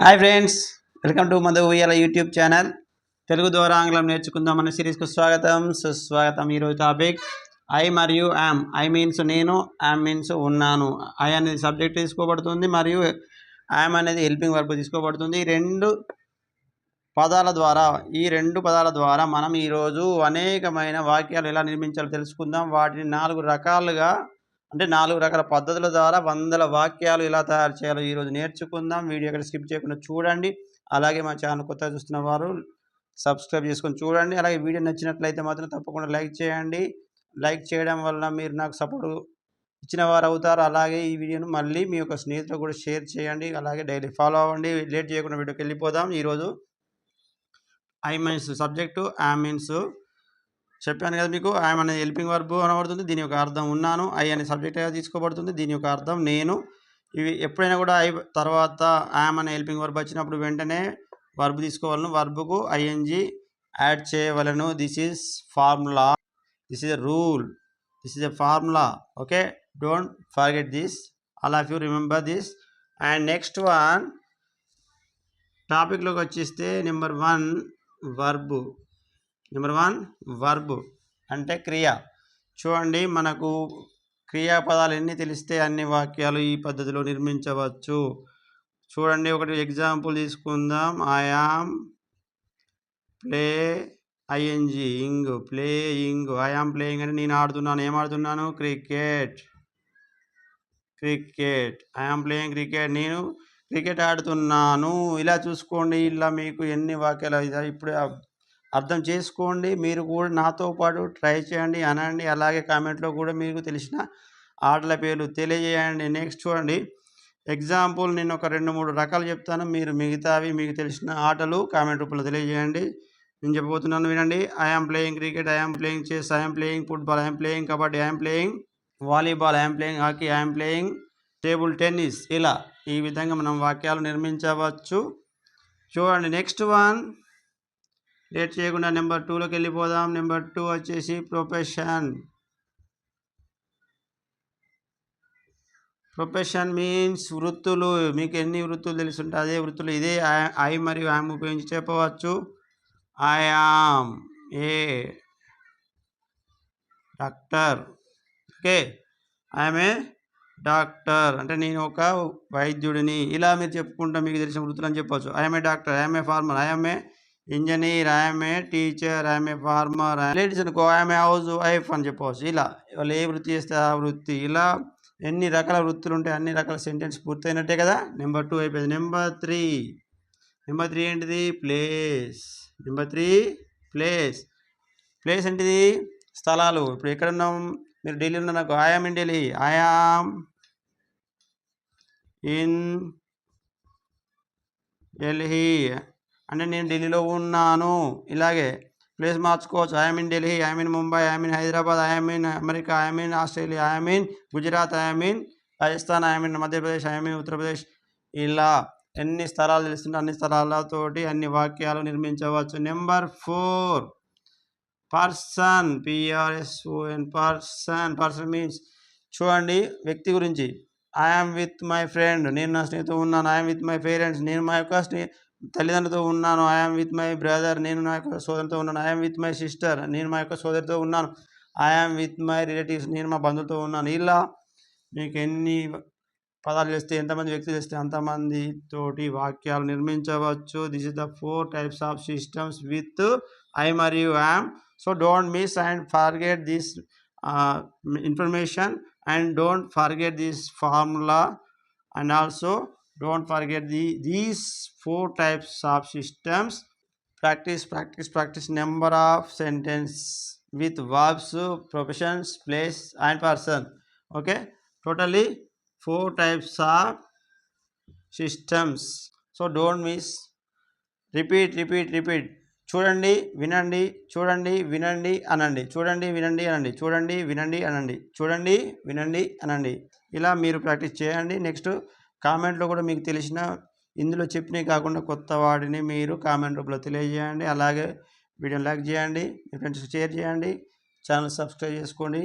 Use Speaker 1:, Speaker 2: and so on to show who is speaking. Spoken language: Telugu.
Speaker 1: Hi friends welcome to Madhu Uyyala YouTube channel. Telugu ద్వారా ఆంగ్లం నేర్చుకుందాం అనే సిరీస్కు స్వాగతం. సుస్వాగతం ఈరోజు టాపిక్ ఐ మరియు యామ్. ఐ మీన్స్ నేను యామ్ మీన్స్ ఉన్నాను. ఐ అనేది సబ్జెక్ట్ తీసుకోబడుతుంది మరియు యామ్ అనేది హెల్పింగ్ వర్బ్ తీసుకోబడుతుంది. ఈ రెండు పదాల ద్వారా ఈ రెండు పదాల ద్వారా మనం ఈరోజు అనేకమైన వాక్యాలు ఎలా నిర్మించాలో తెలుసుకుందాం. వాటిని నాలుగు రకాలుగా అంటే నాలుగు రకాల పద్ధతుల ద్వారా వందల వాక్యాలు ఎలా తయారు చేయాలో ఈరోజు నేర్చుకుందాం. వీడియో ఇక్కడ స్కిప్ చేయకుండా చూడండి. అలాగే మా ఛానల్ కొత్తగా చూస్తున్న వారు సబ్స్క్రైబ్ చేసుకొని చూడండి. అలాగే వీడియో నచ్చినట్లయితే మాత్రం తప్పకుండా లైక్ చేయండి. లైక్ చేయడం వల్ల మీరు నాకు సపోర్ట్ ఇచ్చిన వారు అవుతారు. అలాగే ఈ వీడియోను మళ్ళీ మీ యొక్క స్నేహితులు కూడా షేర్ చేయండి. అలాగే డైలీ ఫాలో అవ్వండి. లేట్ చేయకుండా వీడియోకి వెళ్ళిపోదాం. ఈరోజు I means subject I means చెప్పాను కదా మీకు ఐఎమ్ అనేది హెల్పింగ్ వర్బ్ అనబడుతుంది దీని యొక్క అర్థం ఉన్నాను ఐ అనే సబ్జెక్ట్గా తీసుకోబడుతుంది దీని యొక్క అర్థం నేను. ఇవి ఎప్పుడైనా కూడా ఐ తర్వాత ఐఎమ్ అనే హెల్పింగ్ వర్బ్ వచ్చినప్పుడు వెంటనే వర్బ్ తీసుకోవాలను వర్బ్కు ఐఎన్జి యాడ్ చేయవలను. This is formula this is a rule this is a formula okay don't forget this all of you remember this and next one టాపిక్లోకి వచ్చేస్తే number one verb number one verb అంటే క్రియ. చూడండి మనకు క్రియాపదాలు ఎన్ని తెలిస్తే అన్ని వాక్యాలు ఈ పద్ధతిలో నిర్మించవచ్చు. చూడండి ఒకటి ఎగ్జాంపుల్ తీసుకుందాం. I am play ING ing playing I am playing అంటే నేను ఆడుతున్నాను. ఏం ఆడుతున్నాను? Cricket cricket I am playing cricket నేను క్రికెట్ ఆడుతున్నాను. ఇలా చూసుకోండి. ఇలా మీకు ఎన్ని వాక్యాలు ఇప్పుడే అర్థం చేసుకోండి. మీరు కూడా నాతో పాటు ట్రై చేయండి అనండి. అలాగే కామెంట్లో కూడా మీకు తెలిసిన ఆటల పేర్లు తెలియజేయండి. నెక్స్ట్ చూడండి. ఎగ్జాంపుల్ నేను ఒక రెండు మూడు రకాలు చెప్తాను. మీరు మిగతావి మీకు తెలిసిన ఆటలు కామెంట్ రూపంలో తెలియజేయండి. నేను చెప్పబోతున్నాను వినండి. I'm playing cricket I'm playing chess I'm playing football I'm playing kabaddi I'm playing volleyball I'm playing hockey I'm playing table tennis ఇలా ఈ విధంగా మనం వాక్యాలు నిర్మించవచ్చు. చూడండి. Next one. లేట్ చేయకుండా నెంబర్ టూలోకి వెళ్ళిపోదాం. నెంబర్ టూ వచ్చేసి ప్రొఫెషన్. ప్రొఫెషన్ మీన్స్ వృత్తులు. మీకు ఎన్ని వృత్తులు తెలుసుంటే అదే వృత్తులు. ఇదే ఐ మరియు ఐమ్ ఉపయోగించి చెప్పవచ్చు. I am a doctor. Okay. I'm a doctor. అంటే నేను ఒక వైద్యుడిని. ఇలా మీరు చెప్పుకుంటా మీకు తెలిసిన వృత్తులు అని చెప్పవచ్చు I'm a doctor. I'm a farmer. I'm a engineer ఆమె టీచర్ ఆమె ఫార్మర్ లేడీస్ అనుకో ఆమె హౌస్ వైఫ్ అని చెప్పవచ్చు. ఇలా వాళ్ళు ఏ వృత్తి చేస్తే ఆ వృత్తి ఇలా ఎన్ని రకాల వృత్తులు ఉంటాయి అన్ని రకాల సెంటెన్స్ పూర్తయినట్టే కదా? నెంబర్ టూ అయిపోయింది. నెంబర్ త్రీ నెంబర్ త్రీ ఏంటిది? Place number three place place ఏంటిది? స్థలాలు. ఇప్పుడు ఎక్కడ ఉన్నాం? మీరు ఢిల్లీ ఉన్న నాకు. I am in Delhi I am in Delhi అంటే నేను ఢిల్లీలో ఉన్నాను. ఇలాగే ప్లేస్ మార్చుకోవచ్చు. I'm in Delhi I'm in Mumbai I'm in Hyderabad I'm in America I'm in Australia I'm in Gujarat I'm in Rajasthan I'm in Madhya Pradesh I'm in Uttar Pradesh. ఇలా ఎన్ని స్థలాలు తెలుస్తుంటే అన్ని స్థలాలతోటి అన్ని వాక్యాలు నిర్మించవచ్చు. Number four. Person. P R S O N person. Person means చూడండి వ్యక్తి గురించి. I'm with my friend. నేను నా స్నేహితుడు ఉన్నాను. I'm with my parents. నేను మా యొక్క స్నే తల్లిదండ్రులతో ఉన్నాను. ఐఎమ్ విత్ మై బ్రదర్ నేను నా యొక్క సోదరుతో ఉన్నాను. ఐఎమ్ విత్ మై సిస్టర్ నేను మా యొక్క సోదరితో ఉన్నాను. ఐఎమ్ విత్ మై రిలేటివ్స్ నేను మా బంధువులతో ఉన్నాను. ఇలా మీకు ఎన్ని పదాలు చేస్తే ఎంతమంది వ్యక్తులు చేస్తే అంతమంది తోటి వాక్యాలు నిర్మించవచ్చు. This is the four types of systems with I మరియు am so don't miss and forget this information and don't forget this formula and also don't forget the these four types of systems practice practice practice number of sentence with verbs professions place and person okay totally four types of systems so don't miss repeat repeat repeat చూడండి వినండి చూడండి వినండి అనండి చూడండి వినండి అనండి చూడండి వినండి అనండి చూడండి వినండి అనండి ఇలా మీరు ప్రాక్టీస్ చేయండి నెక్స్ట్ కామెంట్లో కూడా మీకు తెలిసిన ఇందులో చెప్పినవి కాకుండా కొత్త వాటిని మీరు కామెంట్ రూపంలో తెలియజేయండి. అలాగే వీడియోని లైక్ చేయండి మీ ఫ్రెండ్స్కి షేర్ చేయండి. ఛానల్ సబ్స్క్రైబ్ చేసుకోండి.